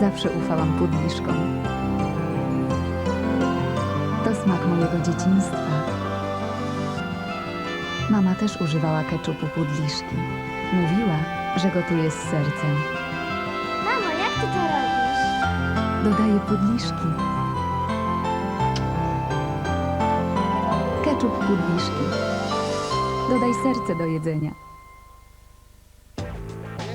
zawsze ufałam pudliszkom. To smak mojego dzieciństwa. Mama też używała keczupu pudliszki. Mówiła, że gotuje z sercem. Mamo, jak ty to robisz? Dodaję pudliszki. Keczup pudliszki. Dodaj serce do jedzenia.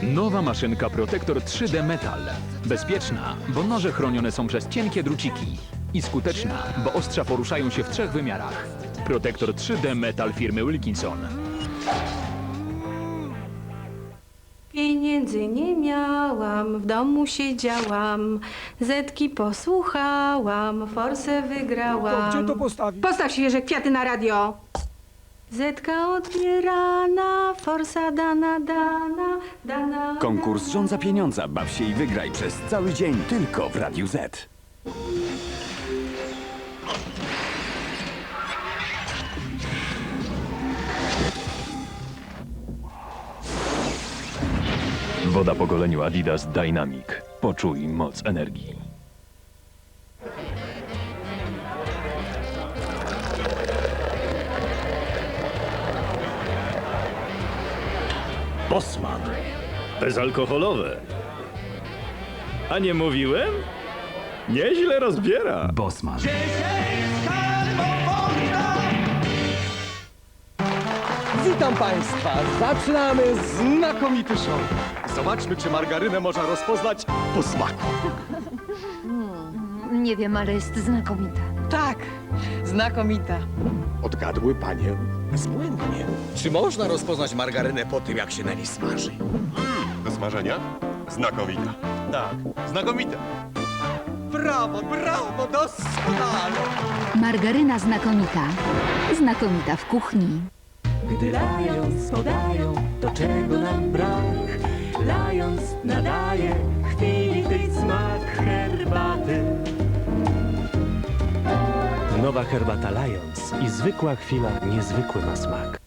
Nowa maszynka Protektor 3D Metal. Bezpieczna, bo noże chronione są przez cienkie druciki. I skuteczna, bo ostrza poruszają się w trzech wymiarach. Protektor 3D Metal firmy Wilkinson. Pieniędzy nie miałam, w domu siedziałam, Zetki posłuchałam, forsę wygrałam. To gdzie to postawić? Postaw świeże kwiaty na radio. Zetka odbierana, forsa dana, dana. Konkurs Rząd za pieniądza. Baw się i wygraj przez cały dzień tylko w Radiu Z. Woda pokoleniu Adidas Dynamic. Poczuj moc energii. Bosman. Bezalkoholowe. A nie mówiłem? Nieźle rozbiera. Bosman. Witam Państwa! Zaczynamy znakomity show. Zobaczmy, czy margarynę można rozpoznać po smaku. Nie wiem, ale jest znakomita. Tak, znakomita. Odgadły Panie bezbłędnie. Czy można rozpoznać margarynę po tym, jak się na niej smaży? Do smażenia? Znakomita. Tak, znakomita. Brawo, brawo, doskonale! Margaryna znakomita. Znakomita w kuchni. Gdy Lions podają, to czego nam brak? Lions nadaje Nowa herbata Lions i zwykła chwila niezwykły ma smak.